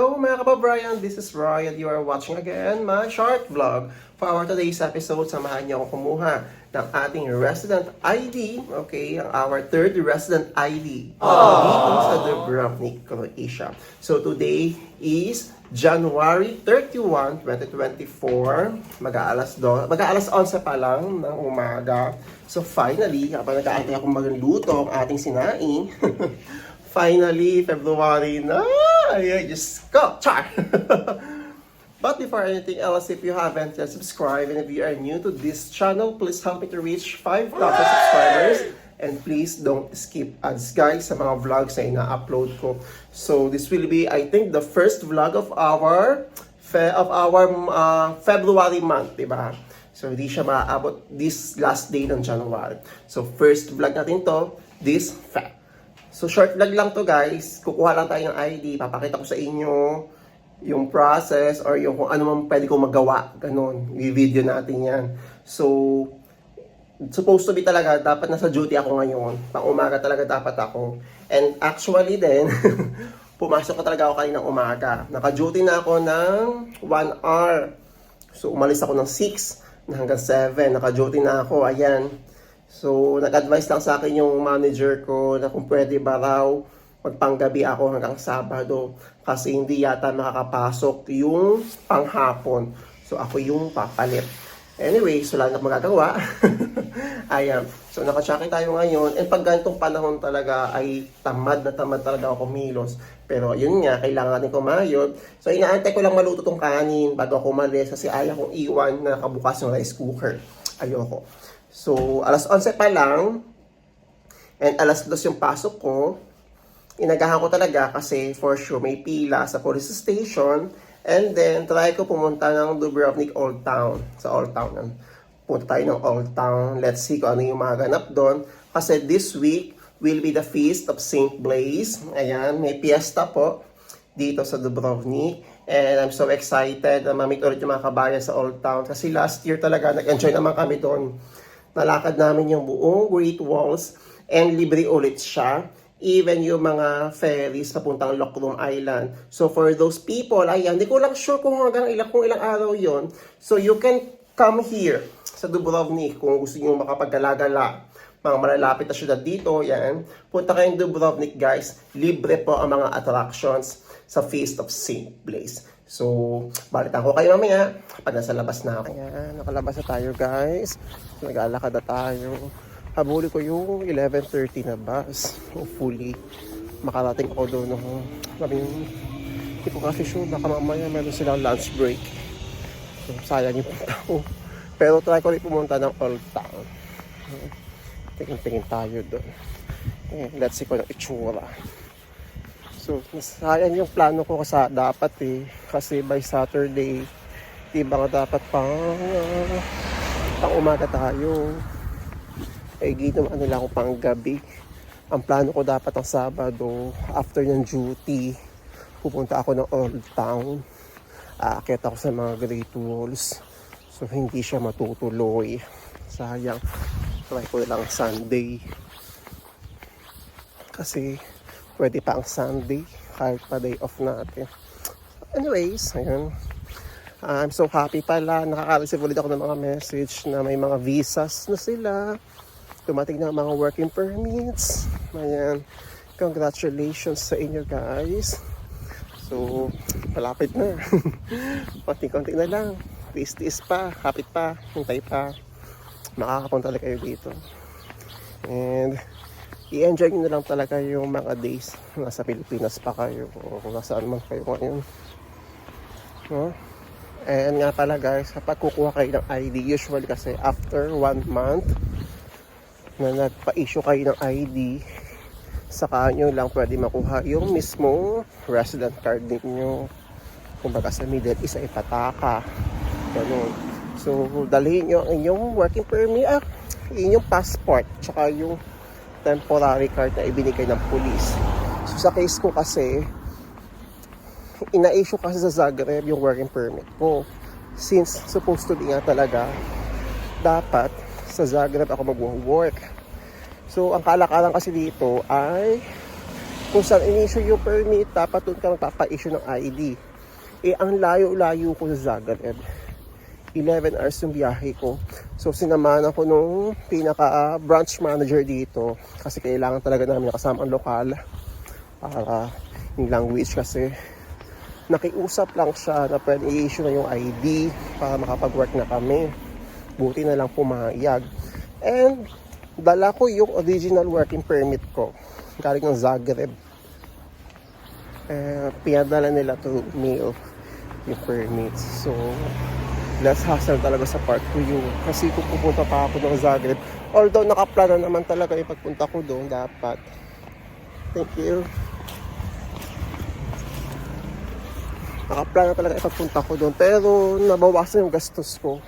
Hello mga kababayan, this is Roy and you are watching again my short vlog. For our today's episode, samahan niyo ako kumuha ng ating resident ID, okay, ang our third resident ID dito sa Dubrovnik, Croatia. So today is January 31, 2024. Mag-aalas do, mag-aalas 11 pa lang ng umaga. So finally, kapag nag-aantay akong magluto ang ating sinaing, Finally, February na! Ay, just go! Char! But before anything else, if you haven't yet subscribed and if you are new to this channel, please help me to reach 5,000 subscribers. And please don't skip ads guys sa mga vlogs na ina-upload ko. So this will be, I think, the first vlog of our fe- of our uh, February month, di ba? So hindi siya maaabot this last day ng January. So first vlog natin to this Feb. So short vlog lang to guys. Kukuha lang tayo ng ID. Papakita ko sa inyo yung process or yung kung ano man pwede kong magawa. Ganon. I-video natin yan. So, supposed to be talaga, dapat nasa duty ako ngayon. Pang umaga talaga dapat ako. And actually din, pumasok ko talaga ako kaninang umaga. Naka-duty na ako ng 1 hour. So, umalis ako ng 6 na hanggang 7. Naka-duty na ako. Ayan. So, nag-advise lang sa akin yung manager ko na kung pwede ba raw magpanggabi ako hanggang Sabado kasi hindi yata makakapasok yung panghapon. So, ako yung papalit. Anyway, so wala na magagawa. Ayan. So, naka-check tayo ngayon. And pag ganitong panahon talaga ay tamad na tamad talaga ako kumilos. Pero yun nga, kailangan natin kumayod. So, inaantay ko lang maluto tong kanin bago ako umalis kasi ayaw kong iwan na nakabukas yung rice cooker. Ayoko. So, alas 11 pa lang. And alas 2 yung pasok ko. Inagahan ko talaga kasi for sure may pila sa police station. And then, try ko pumunta ng Dubrovnik Old Town. Sa Old Town. Punta tayo ng Old Town. Let's see kung ano yung mga ganap doon. Kasi this week will be the Feast of St. Blaise. Ayan, may fiesta po dito sa Dubrovnik. And I'm so excited na mamit ulit yung mga kabayan sa Old Town. Kasi last year talaga, nag-enjoy naman kami doon. Nalakad namin yung buong Great Walls and libre ulit siya. Even yung mga ferries papuntang Lokrum Island. So for those people, ayan, hindi ko lang sure kung hanggang ilang, kung ilang araw yon So you can come here sa Dubrovnik kung gusto nyo makapaggalagala mga malalapit na syudad dito, yan. Punta kayong Dubrovnik, guys. Libre po ang mga attractions sa Feast of St. Blaise. So, balitan ko kayo mamaya kapag nasa labas na ako. Ayan, nakalabas na tayo, guys. Nag-alakad na tayo. Habuli ko yung 11.30 na bus. Hopefully, makarating ako doon. No? Sabi hindi ko kasi sure, baka mamaya meron silang lunch break. So, sayang yung punta ko. Pero try ko rin pumunta ng Old Town. Tingin-tingin tayo doon. Let's see kung ano itsura. So, sayang yung plano ko kasi dapat eh. Kasi by Saturday, di ba dapat pang, uh, pang umaga tayo. Eh, ginawa nila ako pang gabi. Ang plano ko dapat ang Sabado, after ng duty, pupunta ako ng Old Town. Aakit ako sa mga Great Walls. So, hindi siya matutuloy. Sayang. Try ko lang Sunday. Kasi, pwede pa ang Sunday. Kahit pa day off natin. Anyways, ayun. I'm so happy pala. Nakaka-receive ulit ako ng mga message na may mga visas na sila. Dumating na mga working permits. Ayan. Congratulations sa inyo guys. So, malapit na. Konti-konti na lang. Tiis-tiis pa. Kapit pa. Hintay pa. Makakapunta ulit kayo dito. And, i-enjoy nyo na lang talaga yung mga days nasa Pilipinas pa kayo o kung nasaan man kayo ngayon. No? And nga pala guys, kapag kukuha kayo ng ID, usually kasi after one month na nagpa-issue kayo ng ID, saka nyo lang pwede makuha yung mismong resident card ninyo. Kumbaga sa Middle East ay pataka. Ganun. So, dalhin nyo ang inyong working permit, ah, inyong passport, tsaka yung temporary card na ibinigay ng police. So, sa case ko kasi, ina-issue kasi sa Zagreb yung working permit ko. Since supposed to be nga talaga, dapat sa Zagreb ako mag-work. So, ang kalakaran kasi dito ay kung saan in-issue yung permit, dapat doon ka magpapa-issue ng ID. Eh, ang layo-layo ko sa Zagreb. 11 hours yung biyahe ko. So, sinamahan ako nung pinaka-branch manager dito kasi kailangan talaga namin nakasama ang lokal para yung language kasi nakiusap lang siya na pwede i-issue na yung ID para makapag-work na kami. Buti na lang pumayag. And dala ko yung original working permit ko galing ng Zagreb. Eh, pinadala nila to mail yung permits. So, less hassle talaga sa part ko yun. Kasi kung pupunta pa ako ng Zagreb, although nakaplano naman talaga yung pagpunta ko doon, dapat. Thank you. Nakaplano talaga yung pagpunta ko doon. Pero, nabawasan yung gastos ko.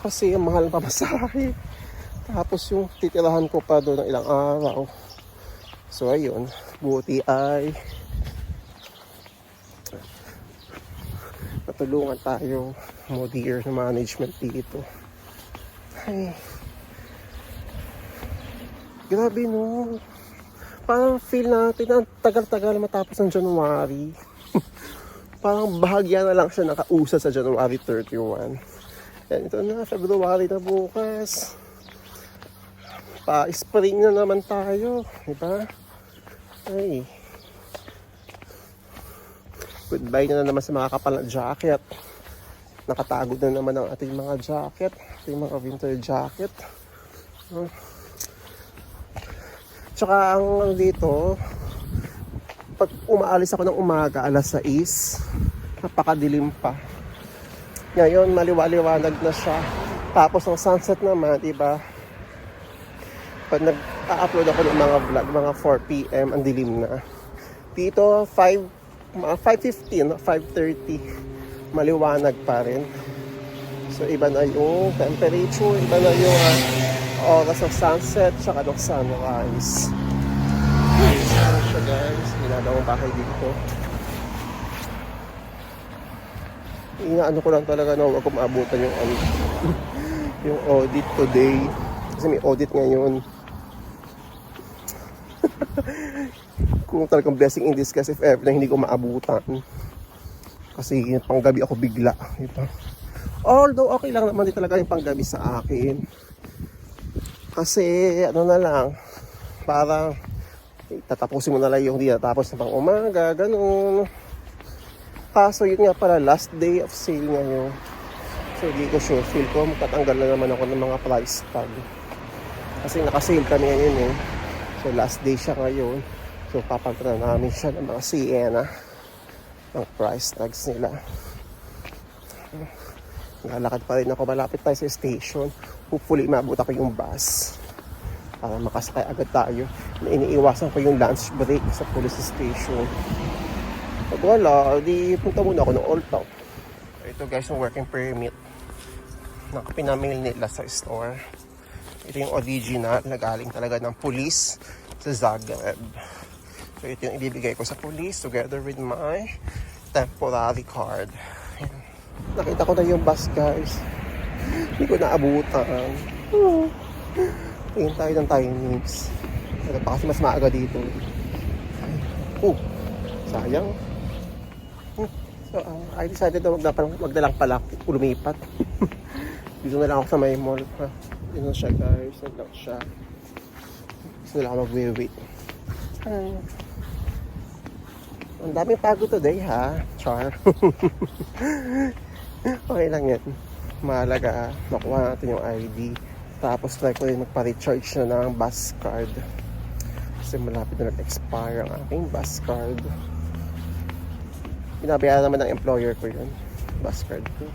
Kasi, ang mahal ng pamasahe. Tapos, yung titirahan ko pa doon ng ilang araw. So, ayun. Buti ay natulungan tayo mo dear na management dito. Ay. Grabe no. Parang feel natin na ang tagal-tagal matapos ng January. Parang bahagya na lang siya nakausa sa January 31. Yan, ito na, February na bukas. Pa-spring na naman tayo. Diba? Ay. Goodbye na, na naman sa mga kapal na jacket. Nakatago na naman ang ating mga jacket. Ating mga winter jacket. Hmm. Tsaka ang dito, pag umaalis ako ng umaga, alas 6, napakadilim pa. Ngayon, maliwaliwanag na siya. Tapos ang sunset naman, iba, pag nag-upload ako ng mga vlog, mga 4 p.m., ang dilim na. Dito, 5, mga 5.15, 5.30, maliwanag pa rin. So, iba na yung temperature, iba na yung uh, oras ng sunset, tsaka ng sunrise. Ayan siya guys, ginagawang bahay dito. Inaano ko lang talaga na huwag maabutan yung ano, yung audit today. Kasi may audit ngayon. Kung talagang blessing in disguise if ever na hindi ko maabutan. Kasi panggabi ako bigla. Diba? Although okay lang naman din talaga yung panggabi sa akin. Kasi ano na lang, parang tatapusin mo na lang yung di natapos na pang umaga, ganun. Kaso yun nga pala, last day of sale ngayon. So hindi ko sure, feel ko magtatanggal na naman ako ng mga price tag. Kasi nakasale kami ngayon eh. So last day siya ngayon. So papagta na namin siya ng mga Sienna ng price tags nila. Naglalakad pa rin ako. Malapit tayo sa station. Hopefully, maabot ako yung bus. Para makasakay agad tayo. Iniiwasan ko yung lunch break sa police station. Pag wala, di punta muna ako ng Old Town. Ito guys, yung working permit na pinamail nila sa store. Ito yung original na galing talaga ng police sa Zagreb. So ito yung ibibigay ko sa police together with my temporary card. Ayan. Nakita ko na yung bus guys. Hindi ko naabutan. Oh. Tingin tayo ng timings. Ano pa kasi mas maaga dito. Oh, sayang. Hmm. So, uh, I decided na wag na wag na lang pala lumipat. Dito na lang ako sa may mall. Ha? Dito na siya guys. Lang siya. Dito na lang ako mag-wait. Hi. Ang daming pagod today ha. Char. okay lang yan. Mahalaga. Nakuha natin yung ID. Tapos try ko rin magpa-recharge na ng bus card. Kasi malapit na nag-expire ang aking bus card. Binabayaran naman ng employer ko yun. Bus card ko.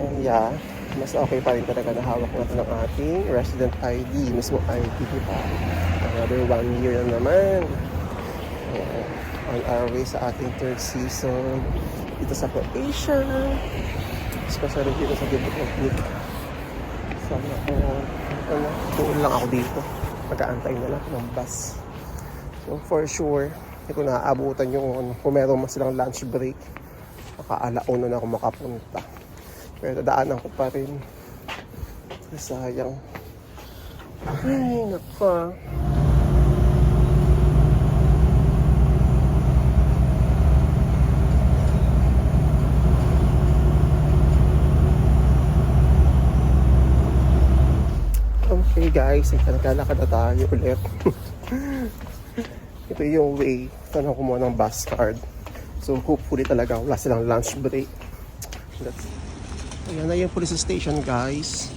And yeah, mas okay pa rin talaga na hawak natin ang ating resident ID, mismo ID, di ba? Another one year na naman. Ayan. On our way sa ating third season dito sa Croatia. Especially dito sa Dubrovnik. Sana ko, ano, tuon lang ako dito. Mag-aantay na lang ng bus. So for sure, hindi ko naaabutan yung ano, kung meron mas silang lunch break. Makaalaon na ako makapunta. Pero daanan ko pa rin. Sayang. Ay, nako. Guys, naglalakad na tayo ulit. Ito yung way. Saan ako kumuha ng bus card. So hopefully talaga wala silang lunch break. That's... Ayan na yung police station guys.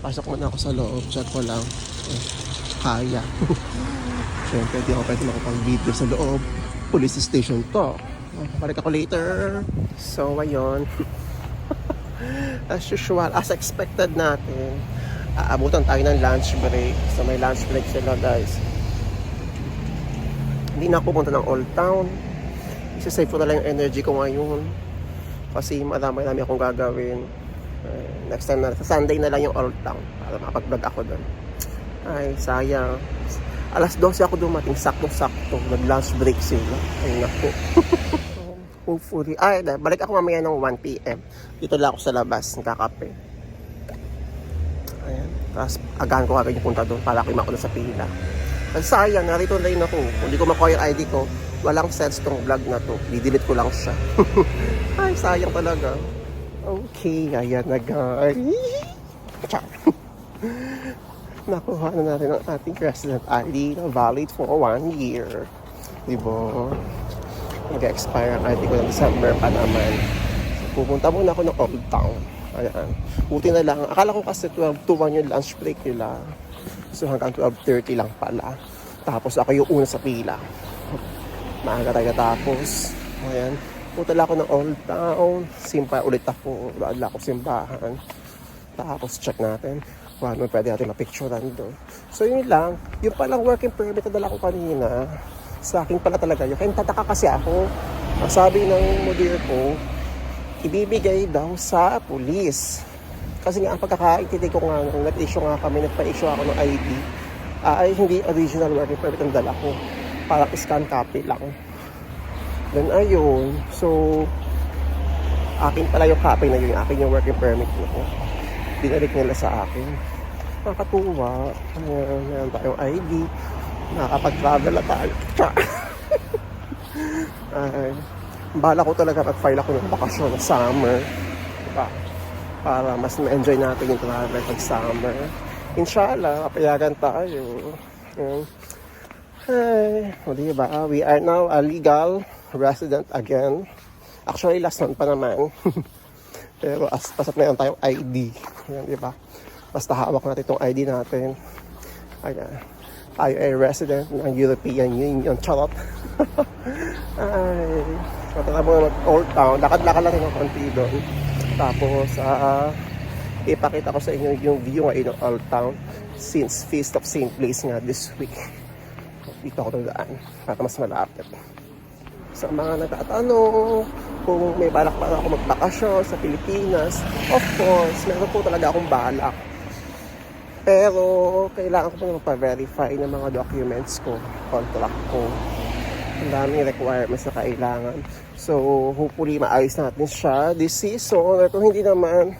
Pasok muna ako sa loob. Check ko lang. Eh, kaya. Siyempre di ako pwede makapag-video sa loob. Police station to. Balik ako later. So ayun. as usual, as expected natin, aabutan tayo ng lunch break. So may lunch break sila guys. Hindi na ako pupunta ng Old Town. Isa-save ko na lang yung energy ko ngayon. Kasi marami-rami akong gagawin. Uh, next time na, sa Sunday na lang yung Old Town para makapag-vlog ako doon. Ay, sayang. Alas 12 ako dumating, sakto-sakto. Nag-lunch break sila. Ay, naku. Hopefully. Ay, balik ako mamaya ng 1pm. Dito lang ako sa labas, nagkakape. Ayan. Tapos, agahan ko agad yung punta doon para ako makuha sa pila. Ang sayang, narito na rin ako. Kung di ko makuha yung ID ko, walang sense tong vlog na to. Didelete ko lang siya. Ay, sayang talaga. Okay, ayan na guys. Ciao. Nakuha na natin ang ating resident ID na valid for one year. Diba? Mag-expire ang ID ko ng December pa naman. So, pupunta muna ako ng Old Town. Ayan. Buti na lang. Akala ko kasi 12 to 1 yung lunch break nila. So hanggang 12.30 lang pala. Tapos ako yung una sa pila. Maaga tayo tapos. Ayan. Punta lang ako ng Old Town. Simpa ulit ako. Baala ako simbahan. Tapos check natin kung ano pwede natin mapicturean doon. So yun lang. Yung palang working permit na dala ko kanina, sa akin pala talaga yun. Kaya tataka kasi ako. Sabi ng model ko, ibibigay daw sa pulis. Kasi nga ang pagkakaintindi ko nga nung nag-issue nga kami, nagpa-issue ako ng ID, ah, ay hindi original working permit ang dala ko. Parang scan copy lang. Then ayun, so akin pala yung copy na yun, akin yung working permit ko. Binalik nila sa akin. Nakakatuwa. Meron tayong ID. Nakakapag-travel na tayo. Ay, bala ko talaga mag-file ako ng bakasyon ng summer. Diba? Para mas ma-enjoy natin yung travel pag summer. Inshallah, kapayagan tayo. Ayan. Ay, o diba? We are now a legal resident again. Actually, last month pa naman. Pero as pasat na yan tayong ID. Ayan, di ba? Basta hawak natin itong ID natin. Ayan. Tayo ay resident ng European Union. Charot. ay. Matala mo mag Old Town. Lakad-lakad lang ng konti doon. Tapos, ah, ipakita ko sa inyo yung view ngayon ng Old Town since Feast of St. Place nga this week. Dito ako dadaan para mas malapit sa mga nagtatanong kung may balak pa ako magbakasyon sa Pilipinas. Of course, meron po talaga akong balak. Pero, kailangan ko pa magpa-verify ng mga documents ko, contract ko. Ang daming requirements na kailangan. So, hopefully, maayos natin siya this season. At kung hindi naman,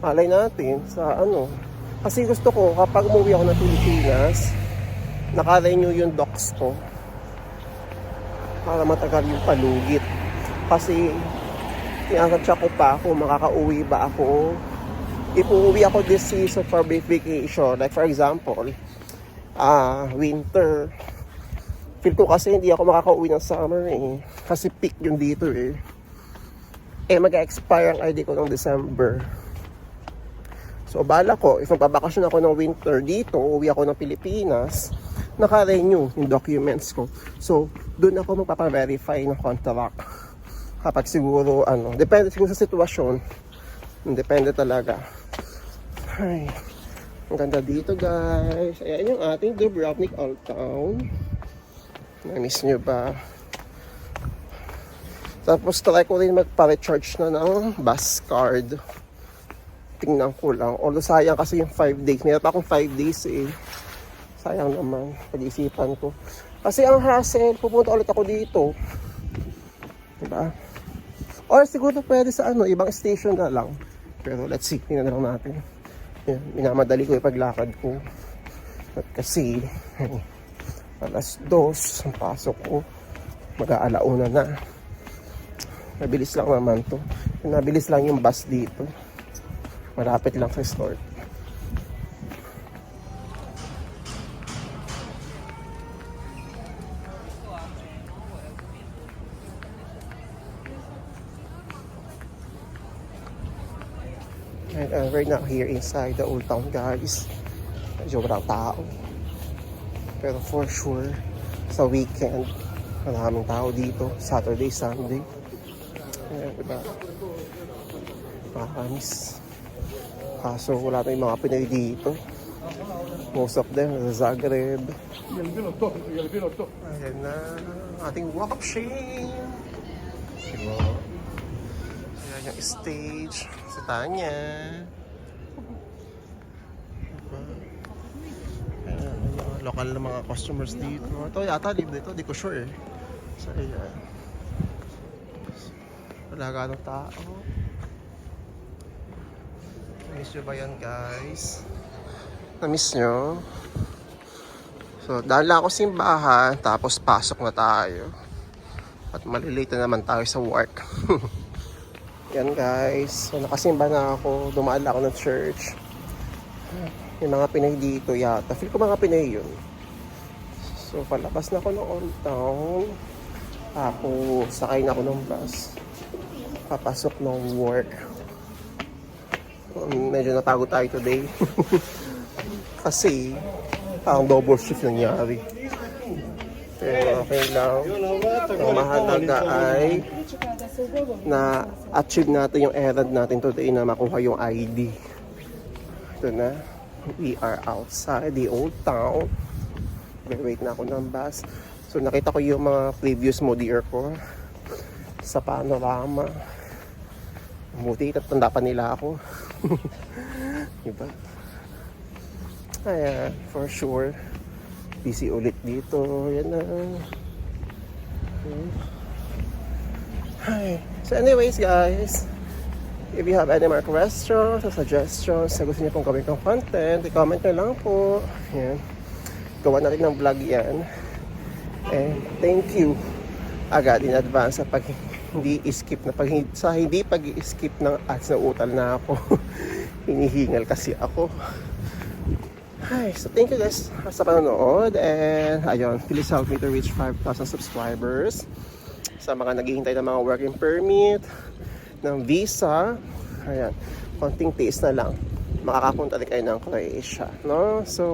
malay natin sa ano. Kasi gusto ko, kapag umuwi ako ng Pilipinas, naka-renew yung docs ko para matagal yung palugit. Kasi tinatantya ko pa kung makakauwi ba ako. If uuwi ako this season for vacation, like for example, ah winter, feel ko kasi hindi ako makakauwi ng summer eh. Kasi peak yung dito eh. Eh mag-expire ang ID ko ng December. So bala ko, if magbabakasyon ako ng winter dito, uwi ako ng Pilipinas, naka-renew yung documents ko. So, doon ako magpapa-verify ng contract. Kapag siguro, ano, depende siguro sa sitwasyon. Depende talaga. Ay, ang ganda dito guys. Ayan yung ating Dubrovnik Old Town. Na-miss nyo ba? Tapos try ko rin magpa-recharge na ng bus card. Tingnan ko lang. Although sayang kasi yung 5 days. Meron pa akong 5 days eh. Sayang naman. Pag-isipan ko. Kasi ang hassle, pupunta ulit ako dito. Diba? Or siguro pwede sa ano, ibang station na lang. Pero let's see, tingnan na lang natin. Yan, minamadali ko yung paglakad ko. Kasi, alas dos ang pasok ko. Mag-aalauna na. Mabilis lang naman to. Nabilis lang yung bus dito. Malapit lang sa store. And uh, right now here inside the old town guys, medyo walang tao. Pero for sure, sa weekend, maraming tao dito. Saturday, Sunday. Ayan, diba? Makamis. Kaso wala tayong mga Pinoy dito. Most of them, sa Zagreb. Ayan na, ating walk of shame. Diba? Ayan yung stage. Si Tanya. Local na mga customers dito. Ito yata live dito, di ko sure eh. So, ayan. Wala ganong tao. Miss nyo ba yan guys? Na-miss nyo? So, dahil lang ako simbahan, tapos pasok na tayo. At malilate na naman tayo sa work. Yan guys. So, nakasimba na ako. Dumaan ako ng church. Yung mga Pinoy dito yata. Feel ko mga Pinoy yun. So, palabas na ako ng old town. Tapos, sakay na ako ng bus. Papasok ng work. Um, medyo natago tayo today. Kasi, parang double shift nangyari. Pero okay lang. Ang mahalaga ay na achieve natin yung errand natin today na makuha yung ID. Ito na. We are outside the old town. Wait na ako ng bus. So nakita ko yung mga previous modier ko sa panorama. Buti tatanda pa nila ako. diba? Ayan, for sure. Busy ulit dito. Yan na. Hmm. Hi. So anyways guys, if you have any more questions or suggestions sa gusto niyo pong gawin kong content, i-comment nyo lang po. Yan. Gawa natin ng vlog yan. And thank you agad in advance sa pag hindi skip na pag sa hindi pag skip ng ads na utal na ako hinihingal kasi ako Hi, so thank you guys sa panonood and ayun, please help me to reach 5,000 subscribers sa mga naghihintay ng mga working permit ng visa. Ayan, konting tiis na lang. Makakapunta rin kayo ng Croatia no? so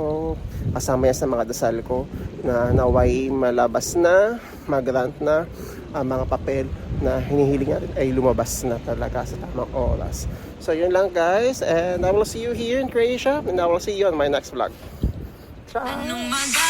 kasama yan sa mga dasal ko na naway malabas na mag-grant na ang mga papel na hinihiling natin ay lumabas na talaga sa tamang oras. So yun lang guys. And I will see you here in Croatia. And I will see you on my next vlog. Ciao!